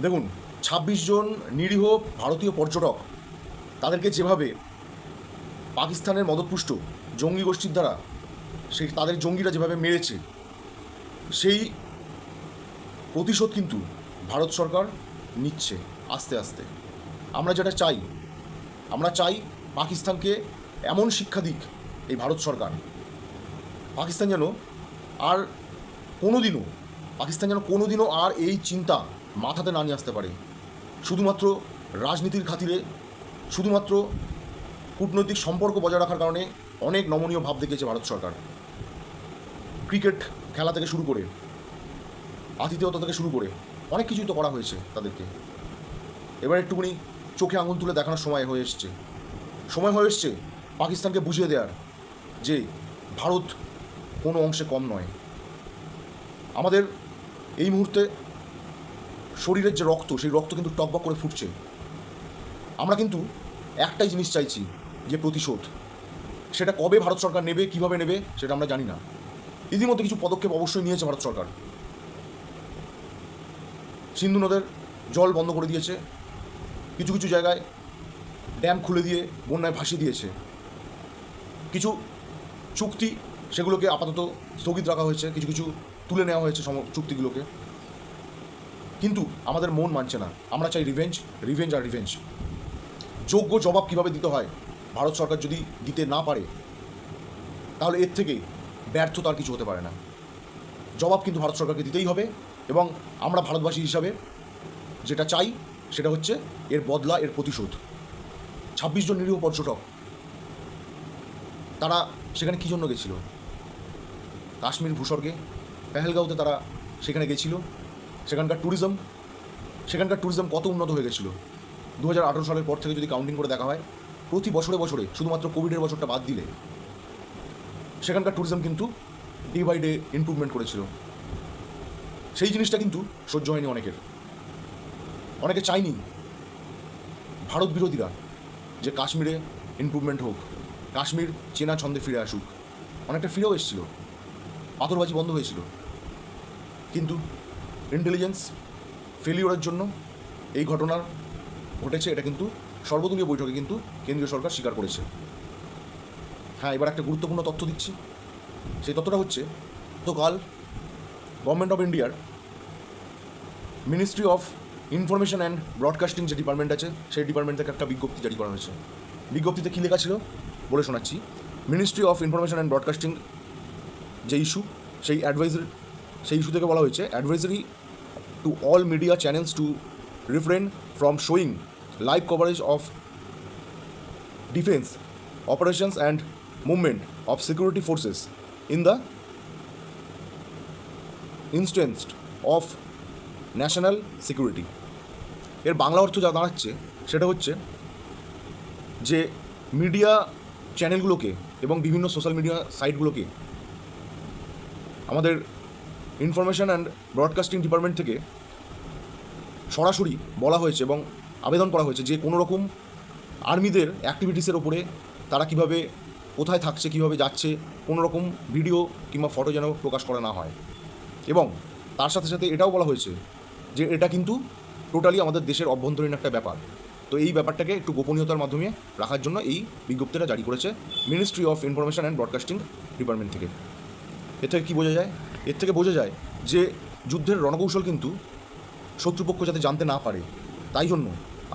দেখুন, ছাব্বিশ জন নিরীহ ভারতীয় পর্যটক তাদেরকে যেভাবে পাকিস্তানের মদতপুষ্ট জঙ্গি গোষ্ঠীর দ্বারা সেই তাদের জঙ্গিরা যেভাবে মেরেছে, সেই প্রতিশোধ কিন্তু ভারত সরকার নিচ্ছে আস্তে আস্তে। আমরা যেটা চাই, আমরা চাই পাকিস্তানকে এমন শিক্ষা দিক এই ভারত সরকার। পাকিস্তান যেন আর কোনোদিনও, পাকিস্তান যেন কোনোদিনও আর এই চিন্তা মাথাতে না নিয়ে আসতে পারে। শুধুমাত্র রাজনীতির খাতিরে, শুধুমাত্র কূটনৈতিক সম্পর্ক বজায় রাখার কারণে অনেক নমনীয় ভাব দেখিয়েছে ভারত সরকার। ক্রিকেট খেলা থেকে শুরু করে, আতিথেয়তা থেকে শুরু করে অনেক কিছুই তো করা হয়েছে তাদেরকে। এবার একটুখানি চোখে আঙুল তুলে দেখানোর সময় হয়ে এসছে। সময় হয়ে এসছে পাকিস্তানকে বুঝিয়ে দেওয়ার যে ভারত কোনো অংশে কম নয়। আমাদের এই মুহূর্তে শরীরের যে রক্ত, সেই রক্ত কিন্তু টকবক করে ফুটছে। আমরা কিন্তু একটাই জিনিস চাইছি, যে প্রতিশোধ। সেটা কবে ভারত সরকার নেবে, কীভাবে নেবে, সেটা আমরা জানি না। ইতিমধ্যে কিছু পদক্ষেপ অবশ্যই নিয়েছে ভারত সরকার। সিন্ধু নদের জল বন্ধ করে দিয়েছে। কিছু কিছু জায়গায় ড্যাম খুলে দিয়ে বন্যায় ভাসিয়ে দিয়েছে। কিছু চুক্তি সেগুলোকে আপাতত স্থগিত রাখা হয়েছে, কিছু কিছু তুলে নেওয়া হয়েছে সম, চুক্তিগুলোকে। কিন্তু আমাদের মন মানছে না। আমরা চাই রিভেঞ্জ রিভেঞ্জ আর রিভেঞ্জ যোগ্য জবাব কীভাবে দিতে হয়? ভারত সরকার যদি দিতে না পারে, তাহলে এর থেকে ব্যর্থতা আর কিছু হতে পারে না। জবাব কিন্তু ভারত সরকারকে দিতেই হবে এবং আমরা ভারতবাসী হিসাবে যেটা চাই, সেটা হচ্ছে এর বদলা, এর প্রতিশোধ। ছাব্বিশ জন নিরীহ পর্যটক, তারা সেখানে কী জন্য গেছিল? কাশ্মীর ভূস্বর্গে, পেহেলগাঁওতে তারা সেখানে গেছিল। সেখানকার ট্যুরিজম সেখানকার ট্যুরিজম কত উন্নত হয়ে গেছিল? দু হাজার আঠেরো সালের পর থেকে যদি কাউন্টিং করে দেখা হয়, প্রতি বছরে বছরে, শুধুমাত্র কোভিডের বছরটা বাদ দিলে, সেখানকার ট্যুরিজম কিন্তু ডে বাই ডে ইমপ্রুভমেন্ট করেছিল। সেই জিনিসটা কিন্তু সহ্য হয়নি অনেকের। অনেকে চাইনি ভারত বিরোধীরা যে কাশ্মীরে ইমপ্রুভমেন্ট হোক, কাশ্মীর চেনা ছন্দে ফিরে আসুক। অনেকটা ফিরেও এসেছিল। পাথরবাজি বন্ধ হয়েছিল। কিন্তু ইন্টেলিজেন্স ফেলিওরের জন্য এই ঘটনার ঘটেছে, এটা কিন্তু সর্বদলীয় বৈঠকে কিন্তু কেন্দ্রীয় সরকার স্বীকার করেছে। হ্যাঁ এবার একটা গুরুত্বপূর্ণ তথ্য দিচ্ছি। সেই তথ্যটা হচ্ছে তো কাল গভর্নমেন্ট অফ ইন্ডিয়ার ministry of information and broadcasting যে ডিপার্টমেন্ট আছে, সেই ডিপার্টমেন্ট থেকে একটা বিজ্ঞপ্তি জারি করা হয়েছে। বিজ্ঞপ্তিতে কী লেখা ছিল? বলে শোনাচ্ছি ministry of information and broadcasting যে ইস্যু সেই অ্যাডভাইজারি সেই ইস্যু থেকে বলা হয়েছে advisory to all media channels to refrain from showing live coverage of defence operations, and movement of security forces in the instance of national security. এর বাংলা অর্থ যা দাঁড়াচ্ছে, সেটা হচ্ছে যে মিডিয়া চ্যানেলগুলোকে এবং বিভিন্ন সোশ্যাল মিডিয়া সাইটগুলোকে আমাদের ইনফরমেশন অ্যান্ড ব্রডকাস্টিং ডিপার্টমেন্ট থেকে সরাসরি বলা হয়েছে এবং আবেদন করা হয়েছে যে কোনো রকম আর্মিদের অ্যাক্টিভিটিসের ওপরে তারা কীভাবে, কোথায় থাকছে, কীভাবে যাচ্ছে কোনো রকম ভিডিও কিংবা ফটো যেন প্রকাশ করা না হয়। এবং তার সাথে সাথে এটাও বলা হয়েছে যে এটা কিন্তু টোটালি আমাদের দেশের অভ্যন্তরীণ একটা ব্যাপার। তো এই ব্যাপারটাকে একটু গোপনীয়তার মাধ্যমে রাখার জন্য এই বিজ্ঞপ্তিটা জারি করেছে ministry of information and broadcasting department থেকে। এর থেকে কী বোঝা যায়? এর থেকে বোঝা যায় যে যুদ্ধের রণকৌশল কিন্তু শত্রুপক্ষ যাতে জানতে না পারে, তাই জন্য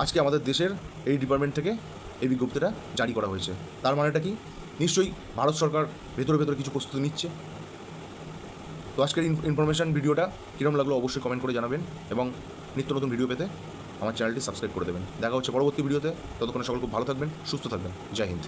আজকে আমাদের দেশের এই ডিপার্টমেন্ট থেকে এই বিজ্ঞপ্তিটা জারি করা হয়েছে। তার মানেটা কি? নিশ্চয়ই ভারত সরকার ভেতরে ভেতরে কিছু প্রস্তুতি নিচ্ছে। তো আজকের ইনফরমেশন ভিডিওটা কীরকম লাগল অবশ্যই কমেন্ট করে জানাবেন এবং নিত্য নতুন ভিডিও পেতে আমার চ্যানেলটি সাবস্ক্রাইব করে দেবেন। দেখা হচ্ছে পরবর্তী ভিডিওতে ততক্ষণে সকল খুব ভালো থাকবেন, সুস্থ থাকবেন। জয় হিন্দ।